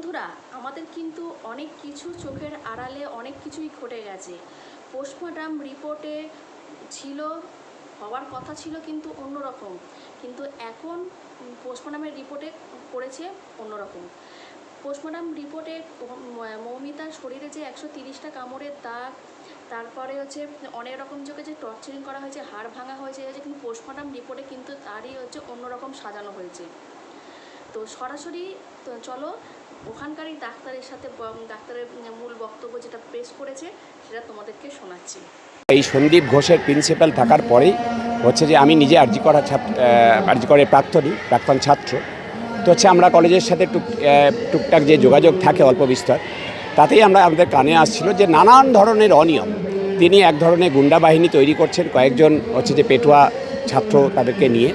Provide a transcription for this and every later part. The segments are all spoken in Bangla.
বন্ধুরা, আমাদের কিন্তু অনেক কিছু চোখের আড়ালে অনেক কিছুই ঘটে গেছে। পোস্টমর্টম রিপোর্টে ছিল, হওয়ার কথা ছিল কিন্তু অন্যরকম। কিন্তু এখন পোস্টমর্টমের রিপোর্টে করেছে অন্যরকম। পোস্টমর্টম রিপোর্টে মৌমিতার শরীরে যে একশো তিরিশটা কামড়ের দাগ, তারপরে হচ্ছে অনেক রকম চোখে যে টর্চারিং করা হয়েছে, হাড় ভাঙা হয়েছে হয়েছে কিন্তু পোস্টমর্টম রিপোর্টে কিন্তু তারই হচ্ছে অন্যরকম সাজানো হয়েছে। তো সরাসরি চলো ওখানকারই ডাক্তারের সাথে ডাক্তারের মূল বক্তব্য যেটা পেশ করেছে, সেটা তোমাদেরকে শোনাচ্ছি। এই সন্দীপ ঘোষের প্রিন্সিপাল থাকার পরেই হচ্ছে যে আমি নিজে আর্জি করা ছাত্র আরজি করে প্রাক্তনী, প্রাক্তন ছাত্র। তো হচ্ছে আমরা কলেজের সাথে টুক টুকটাক যে যোগাযোগ থাকে অল্প বিস্তর, তাতেই আমরা আমাদের কানে আসছিল যে নানান ধরনের অনিয়ম। তিনি এক ধরনের গুন্ডা বাহিনী তৈরি করছেন কয়েকজন হচ্ছে যে পেটুয়া ছাত্র তাদেরকে নিয়ে।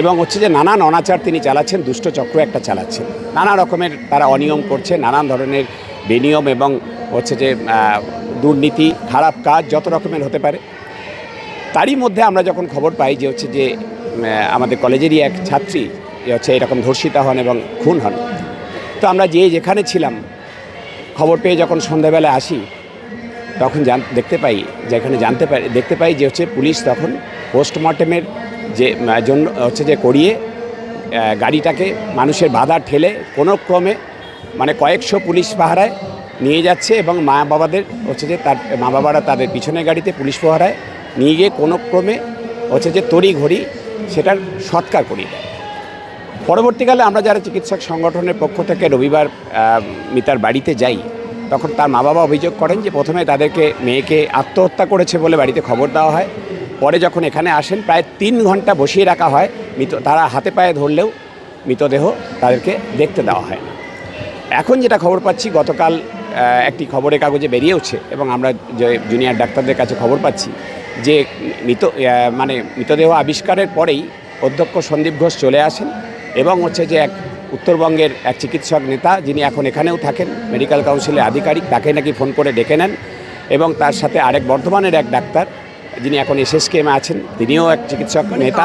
এবং হচ্ছে যে নানান অনাচার তিনি চালাচ্ছেন, দুষ্ট চক্র একটা চালাচ্ছেন। নানা রকমের তারা অনিয়ম করছে, নানান ধরনের বেনিয়ম এবং হচ্ছে যে দুর্নীতি, খারাপ কাজ, যত রকমের হতে পারে। তারই মধ্যে আমরা যখন খবর পাই যে হচ্ছে যে আমাদের কলেজেরই এক ছাত্রী যে হচ্ছে এরকম ধর্ষিতা হন এবং খুন হন। তো আমরা যে যেখানে ছিলাম, খবর পেয়ে যখন সন্ধ্যাবেলায় আসি, তখন জান, দেখতে পাই, যেখানে জানতে পারি, দেখতে পাই যে হচ্ছে পুলিশ তখন পোস্টমর্টেমের যে জন্য, হচ্ছে যে করিয়ে গাড়িটাকে মানুষের বাধা ঠেলে কোনো ক্রমে মানে কয়েকশো পুলিশ পাহারায় নিয়ে যাচ্ছে এবং মা বাবাদের হচ্ছে যে তার, মা বাবারা তাদের পিছনের গাড়িতে পুলিশ পাহারায় নিয়ে গিয়ে কোনো ক্রমে হচ্ছে যে তড়ি ঘড়ি সেটার সৎকার করিয়ে দেয়। পরবর্তীকালে আমরা যারা চিকিৎসক সংগঠনের পক্ষ থেকে রবিবার মিতার বাড়িতে যাই, তখন তার মা বাবা অভিযোগ করেন যে প্রথমে তাদেরকে, মেয়েকে আত্মহত্যা করেছে বলে বাড়িতে খবর দেওয়া হয়। পরে যখন এখানে আসেন, প্রায় তিন ঘণ্টা বসিয়ে রাখা হয়। মৃত, তারা হাতে পায়ে ধরলেও মৃতদেহ তাদেরকে দেখতে দেওয়া হয় না। এখন যেটা খবর পাচ্ছি, গতকাল একটি খবরের কাগজে বেরিয়েওছে এবং আমরা যে জুনিয়র ডাক্তারদের কাছে খবর পাচ্ছি যে মৃত মানে মৃতদেহ আবিষ্কারের পরেই অধ্যক্ষ সন্দীপ ঘোষ চলে আসেন এবং হচ্ছে যে এক উত্তরবঙ্গের এক চিকিৎসক নেতা যিনি এখন এখানেও থাকেন, মেডিকেল কাউন্সিলের আধিকারিক, তাকে নাকি ফোন করে ডেকে নেন এবং তার সাথে আরেক বর্ধমানের এক ডাক্তার যিনি এখন এসএসকেএমে আছেন তিনিও এক চিকিৎসক নেতা।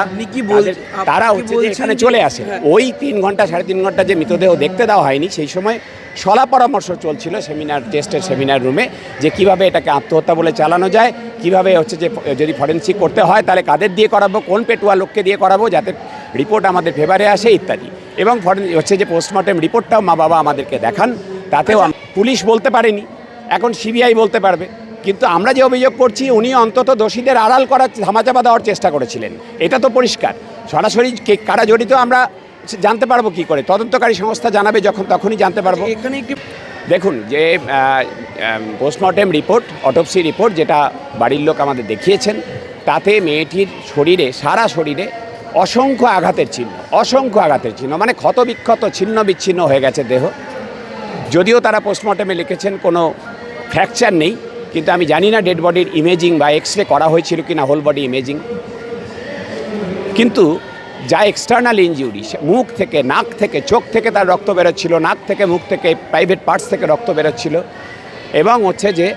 তারা হচ্ছে যে এখানে চলে আসে। হ্যাঁ। ওই তিন ঘণ্টা সাড়ে তিন ঘণ্টা যে মৃতদেহ দেখতে দেওয়া হয়নি সেই সময় সলা পরামর্শ চলছিল সেমিনার টেস্টের সেমিনার রুমে যে কীভাবে এটাকে আত্মহত্যা বলে চালানো যায় কীভাবে হচ্ছে যে যদি ফরেন্সিক করতে হয় তাহলে কাদের দিয়ে করাবো কোন পেটুয়া লোককে দিয়ে করাবো যাতে রিপোর্ট আমাদের ফেভারে আসে ইত্যাদি। এবং ফরেন হচ্ছে যে পোস্টমর্টেম রিপোর্টটাও মা বাবা আমাদেরকে দেখান তাতেও পুলিশ বলতে পারেনি এখন সিবিআই বলতে পারবে। কিন্তু আমরা যে অভিযোগ করছি উনি অন্তত দোষীদের আড়াল করার ধামাচাপা দেওয়ার চেষ্টা করেছিলেন। এটা তো পরিষ্কার। সরাসরি কে কারা জড়িত আমরা জানতে পারব কি করে? তদন্তকারী সংস্থা জানাবে যখন তখনই জানতে পারব। এখানে একটি দেখুন যে পোস্টমর্টেম রিপোর্ট অটোপসি রিপোর্ট যেটা বাড়ির লোক আমাদের দেখিয়েছেন তাতে মেয়েটির শরীরে সারা শরীরে অসংখ্য আঘাতের চিহ্ন অসংখ্য আঘাতের চিহ্ন মানে ক্ষতবিক্ষত ছিন্ন বিচ্ছিন্ন হয়ে গেছে দেহ। যদিও তারা পোস্টমর্টেমে লিখেছেন কোনো ফ্র্যাকচার নেই। কিন্তু আমি জানি না ডেড বডির ইমেজিং বা এক্স রে করা হয়েছিল কি না হোল বডি ইমেজিং কিন্তু যা এক্সটার্নাল ইনজিউরি মুখ থেকে, নাক থেকে, চোখ থেকে তার রক্ত বেরোচ্ছিল, নাক থেকে, মুখ থেকে প্রাইভেট পার্টস থেকে রক্ত বেরোচ্ছিল। এবং হচ্ছে যে,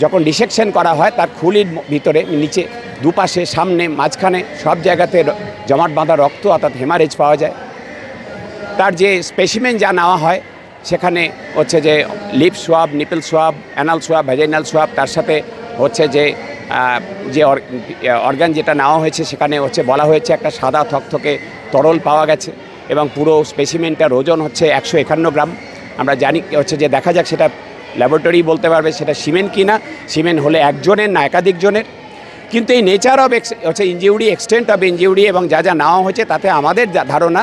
যখন ডিসেকশন করা হয়, তার খুলির ভিতরে, নিচে, দুপাশে, সামনে, মাঝখানে, সব জায়গাতে জমাট বাঁধা রক্ত, অর্থাৎ হেমারেজ পাওয়া যায়। তার যে স্পেসিমেন যা নেওয়া হয় সেখানে হচ্ছে যে lip swab, nipple swab, anal swab vaginal swab, তার সাথে হচ্ছে যে যে অর্গান যেটা নেওয়া হয়েছে সেখানে হচ্ছে বলা হয়েছে একটা সাদা থকথকে তরল পাওয়া গেছে এবং পুরো স্পেসিমেনটার ওজন হচ্ছে একশো একান্ন গ্রাম। আমরা জানি হচ্ছে যে দেখা যাক সেটা ল্যাবরেটরি বলতে পারবে সেটা সিমেন্ট কি না। সিমেন্ট হলে একজনের না একাধিক জনের। কিন্তু এই নেচার অফ হচ্ছে ইঞ্জিউরি এক্সটেন্ট অফ ইঞ্জিউরি এবং যা যা নেওয়া হয়েছে তাতে আমাদের ধারণা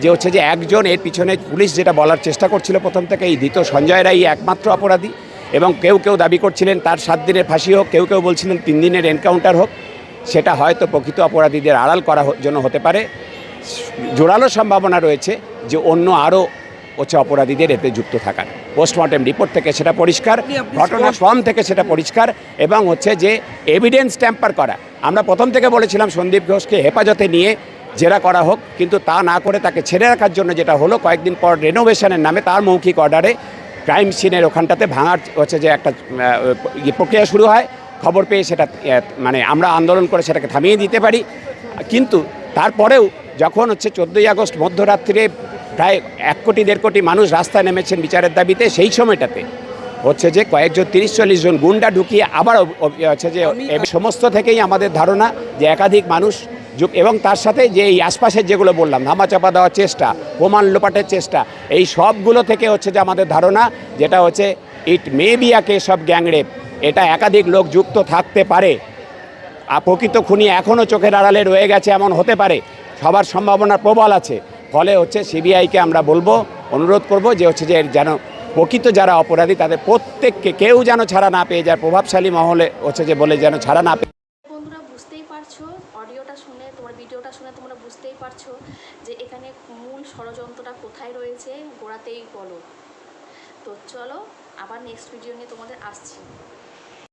যে হচ্ছে যে একজন এর পিছনে পুলিশ যেটা বলার চেষ্টা করছিল প্রথম থেকে এই ধৃত সঞ্জয় রাই একমাত্র অপরাধী এবং কেউ কেউ দাবি করছিলেন তার সাত দিনের ফাঁসি হোক কেউ কেউ বলছিলেন তিন দিনের এনকাউন্টার হোক সেটা হয়তো প্রকৃত অপরাধীদের আড়াল করার জন্য হতে পারে। জোরালো সম্ভাবনা রয়েছে যে অন্য আরও হচ্ছে অপরাধীদের এতে যুক্ত থাকার। পোস্টমর্টেম রিপোর্ট থেকে সেটা পরিষ্কার ঘটনা ফর্ম থেকে সেটা পরিষ্কার এবং হচ্ছে যে এভিডেন্স ট্যাম্পার করা। আমরা প্রথম থেকে বলেছিলাম সন্দীপ ঘোষকে হেফাজতে নিয়ে জেরা করা হোক কিন্তু তা না করে তাকে ছেড়ে রাখার জন্য যেটা হলো কয়েকদিন পর রেনোভেশনের নামে তার মৌখিক অর্ডারে ক্রাইম সিনের ওখানটাতে ভাঙার হচ্ছে যে একটা ইয়ে প্রক্রিয়া শুরু হয়। খবর পেয়ে সেটা মানে আমরা আন্দোলন করে সেটাকে থামিয়ে দিতে পারি। কিন্তু তারপরেও যখন হচ্ছে চোদ্দোই আগস্ট মধ্যরাত্রিরে প্রায় এক কোটি দেড় কোটি মানুষ রাস্তায় নেমেছেন বিচারের দাবিতে সেই সময়টাতে হচ্ছে যে কয়েকজন তিরিশ চল্লিশ জন গুন্ডা ঢুকিয়ে আবার হচ্ছে যে সমস্ত থেকেই আমাদের ধারণা যে একাধিক মানুষ এবং তার সাথে যে এই আশপাশের যেগুলো বললাম, ধামাচাপা দেওয়ার চেষ্টা, প্রমাণ লোপাটের চেষ্টা, এই সবগুলো থেকে হচ্ছে যে আমাদের ধারণা, যেটা হচ্ছে it may be a case of gangrape. এটা একাধিক লোক যুক্ত থাকতে পারে। প্রকৃত খুনি এখনও চোখের আড়ালে রয়ে গেছে এমন হতে পারে। সবার সম্ভাবনা প্রবল আছে। ফলে হচ্ছে সিবিআইকে আমরা বলব, অনুরোধ করব যে হচ্ছে যে যেন প্রকৃত যারা অপরাধী, তাদের প্রত্যেককে কেউ যেন ছাড়া না পেয়ে যায়, প্রভাবশালী মহলে হচ্ছে যে বলে যেন ছাড়া না পেয়ে বন্ধুরা বুঝতেই পারছ অডিওটা তোমার ভিডিওটা শুনে তোমরা বুঝতেই পারছ যে এখানে মূল ষড়যন্ত্রটা কোথায় রয়েছে, গোড়াতেই বলো। তো চলো, আবার নেক্সট ভিডিও নিয়ে তোমাদের আসছি।